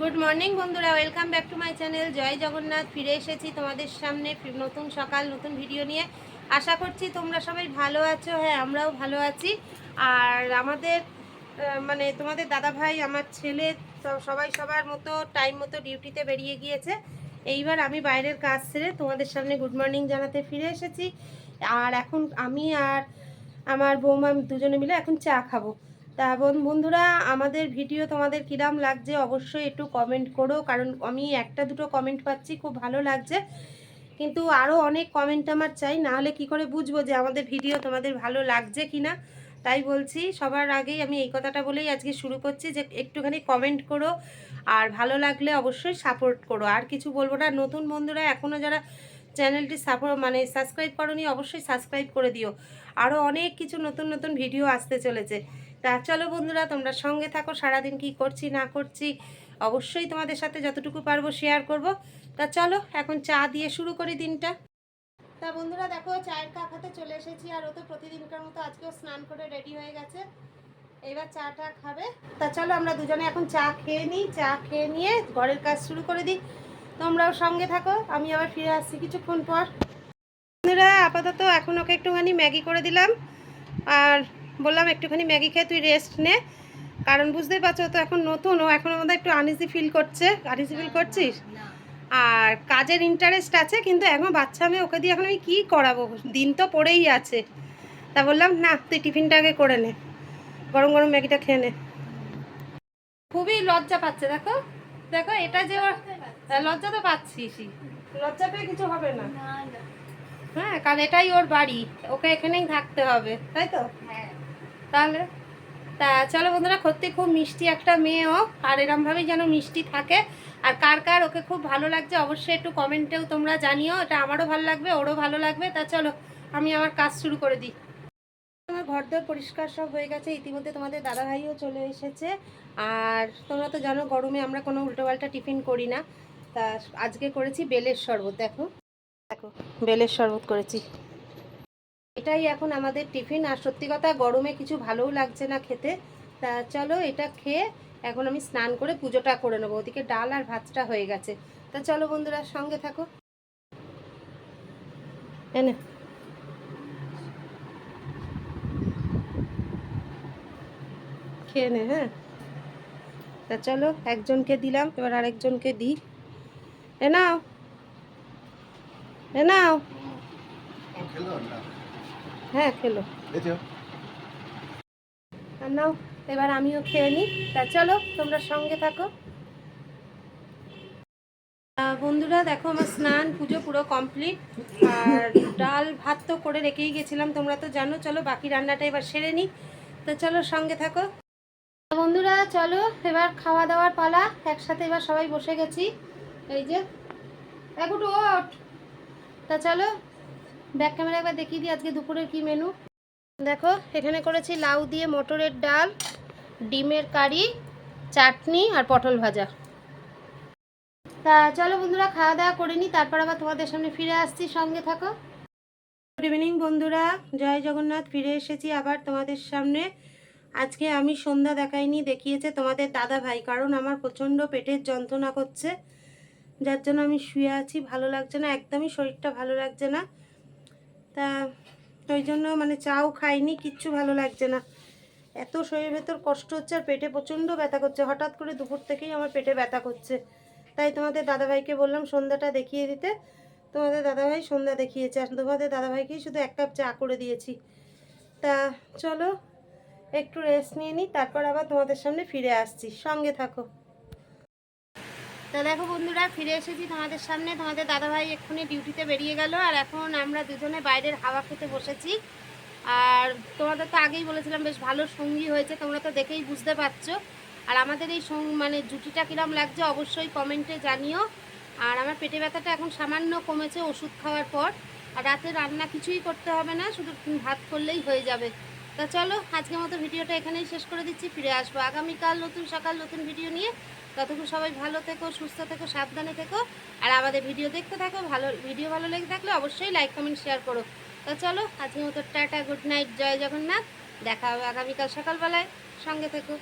Good morning বন্ধুরা। Welcome back to my channel Joy Jagannath, ফিরে এসেছি তোমাদের সামনে নতুন সকাল, নতুন ভিডিও নিয়ে। আশা করছি তোমরা সবাই ভালো আছো। হ্যাঁ আমরাও ভালো আছি। আর আমাদের মানে তোমাদের দাদা ভাই আমার ছেলে সবাই সবার মতো টাইম মতো ডিউটিতে বেরিয়ে গিয়েছে। এইবার আমি বাইরের কাজ সেরে তোমাদের সামনে গুড মর্নিং জানাতে ফিরে এসেছি। আর এখন আমি আর আমার বৌমা দুজনে মিলে এখন চা খাব। তা বোন- বন্ধুরা, আমাদের ভিডিও তোমাদের কিরাম লাগছে, অবশ্যই একটু কমেন্ট করো, কারণ আমি একটা দুটো কমেন্ট পাচ্ছি, খুব ভালো লাগছে। কিন্তু আরও অনেক কমেন্ট আমার চাই, না হলে কি করে বুঝব যে আমাদের ভিডিও তোমাদের ভালো লাগছে কি না তাই বলছি, সবার আগেই আমি এই কথাটা বলেই আজকে শুরু করছি যে একটুখানি কমেন্ট করো, আর ভালো লাগলে অবশ্যই সাপোর্ট করো। আর কিছু বলব না, নতুন বন্ধুরা এখনও যারা চ্যানেলটি সাপোর্ট মানে সাবস্ক্রাইব করনি, অবশ্যই সাবস্ক্রাইব করে দিও। আরও অনেক কিছু নতুন নতুন ভিডিও আসতে চলেছে। তা চলো বন্ধুরা, তোমরা সঙ্গে থাকো, সারাদিন কি করছি, না করছি, অবশ্যই তোমাদের সাথে যতটুকু পারব শেয়ার করব। তা চলো, এখন চা দিয়ে শুরু করি দিনটা। তা বন্ধুরা, দেখো, চায়ের কাপ হাতে চলে এসেছি, আর ও তো প্রতিদিনকার মতো আজকেও স্নান করে রেডি হয়ে গেছে। এবার চাটা খাবে। তা চলো, আমরা দুজনে এখন চা খেয়ে নিই, চা খেয়ে নিয়ে ঘরের কাজ শুরু করে দিই। তোমরাও সঙ্গে থাকো, আমি আবার ফিরে আসছি কিছুক্ষণ পর। বন্ধুরা আপাতত এখন ওকে একটুখানি ম্যাগি করে দিলাম। আর বললাম একটুখানি ম্যাগি খেয়ে তুই রেস্ট নে। কারণ বুঝতেই পারছ তো এখন নতুন ও এখন আমাদের একটু আনইজি ফিল করছে। আনইজি ফিল করছিস? আর কাজের ইন্টারেস্ট আছে কিন্তু এখন বাচ্চা মেয়ে ওকে দিয়ে এখন আমি কী করাবো? দিন তো পড়েই আছে। তা বললাম না তুই টিফিনটা আগে করে নে। গরম গরম ম্যাগিটা খেয়ে নে। খুবই লজ্জা পাচ্ছে দেখো। দেখো এটা যে লজ্জা তো পাচ্ছিসই। লজ্জা পেয়ে কিছু হবে না। হ্যাঁ কারণ এটাই ওর বাড়ি। ওকে এখানেই থাকতে হবে তাই তো? তাহলে তা চলো বন্ধুরা সত্যি খুব মিষ্টি একটা মেয়ে ও আর এরমভাবেই যেন মিষ্টি থাকে। আর কার কার ওকে খুব ভালো লাগছে অবশ্যই একটু কমেন্টেও তোমরা জানিও এটা আমারও ভালো লাগবে ওরও ভালো লাগবে। তা চলো আমি আমার কাজ শুরু করে দিই। আমার ঘর দর পরিষ্কার সব হয়ে গেছে ইতিমধ্যে তোমাদের দাদাভাইও চলে এসেছে। আর তোমরা তো জানো গরমে আমরা কোনো উল্টোপাল্টা টিফিন করি না। তা আজকে করেছি বেলের শরবত দেখো। দেখো, বেলের শরবত করেছি। এটাই এখন আমাদের টিফিন, আর সত্যি কথা গরমে কিছু ভালোও লাগছে না খেতে। তা চলো এটা খেয়ে এখন আমি স্নান করে পুজোটা করে নেব। ওদিকে ডাল আর ভাতটা হয়ে গেছে। তা চলো বন্ধুরা, সঙ্গে থাকো। এনে খেয়ে নে হ্যাঁ। তা চলো, একজনকে দিলাম, এবার আরেকজনকে দিই। এ নাও। এ নাও। হ্যাঁ খেলো। আর নাও এবার আমিও খেয়ে নিই। তা চলো তোমরা সঙ্গে থাকো। বন্ধুরা দেখো আমার স্নান পুজো পুরো কমপ্লিট। আর ডাল ভাত তো করে রেখেই গেছিলাম তোমরা তো জানো। চলো বাকি রান্নাটা এবার সেরে নিই। তো চলো সঙ্গে থাকো। বন্ধুরা চলো এবার খাওয়া দাওয়ার পালা। একসাথে এবার সবাই বসে গেছি। এই যে এখন ওঠ। তা চলো ব্যাক ক্যামেরা একবার দেখিয়ে দিই আজকে দুপুরের কি মেনু দেখো, এখানে করেছি লাউ দিয়ে মটরের ডাল, ডিমের কারি, চাটনি আর পটল ভাজা। তা চলো বন্ধুরা, খাওয়া দাওয়া করে নিই তারপর আবার তোমাদের সামনে ফিরে আসছি, সঙ্গে থাকো। গুড ইভিনিং বন্ধুরা, জয় জগন্নাথ, ফিরে এসেছি আবার তোমাদের সামনে। আজকে আমি সন্ধ্যা দেখাইনি, দেখিয়েছে তোমাদের দাদা ভাই কারণ আমার প্রচণ্ড পেটের যন্ত্রণা করছে। যার জন্য আমি শুয়ে আছি, ভালো লাগছে না, একদমই শরীরটা ভালো লাগছে না। তা ওই জন্য মানে চাও খাইনি, কিচ্ছু ভালো লাগছে না। এত শরীরের ভেতর কষ্ট হচ্ছে আর পেটে প্রচণ্ড ব্যথা করছে। হঠাৎ করে দুপুর থেকেই আমার পেটে ব্যথা করছে। তাই তোমাদের দাদাভাইকে বললাম সন্ধ্যাটা দেখিয়ে দিতে। তোমাদের দাদাভাই সন্ধ্যা দেখিয়েছে, আর তোমাদের দাদাভাইকেই শুধু এক কাপ চা করে দিয়েছি। তা চলো, একটু রেস্ট নিয়ে নিই, তারপর আবার তোমাদের সামনে ফিরে আসছি। সঙ্গে থাকো। তা দেখো বন্ধুরা, ফিরে এসেছি তোমাদের সামনে। তোমাদের দাদাভাই এক্ষুনি ডিউটিতে বেরিয়ে গেল, আর এখন আমরা দুজনে বাইরের হাওয়া খেতে বসেছি। আর তোমাদের তো আগেই বলেছিলাম, বেশ ভালো সঙ্গী হয়েছে, তোমরা তো দেখেই বুঝতে পারছ। আর আমাদের এই মানে জুটিটা কিরম লাগছে, অবশ্যই কমেন্টে জানিও। আর আমার পেটে ব্যথাটা এখন সামান্য কমেছে ওষুধ খাওয়ার পর। আর রাতে রান্না কিছুই করতে হবে না, শুধু ভাত করলেই হয়ে যাবে। তা চলো, আজকের মতো ভিডিওটা এখানেই শেষ করে দিচ্ছি, ফিরে আসব আগামীকাল নতুন সকাল, নতুন ভিডিও নিয়ে। ততক্ষণ সবাই ভালো থেকো, সুস্থ থেকো, সাবধানে থেকো। আর আমাদের ভিডিও দেখতে থাকো, ভালো, ভিডিও ভালো লেগে থাকলে অবশ্যই লাইক কমেন্ট শেয়ার করো। তো চলো, আজকের মতো tata good night Joy Jagannath. দেখা হবে আগামীকাল সকালবেলায়। সঙ্গে থেকো।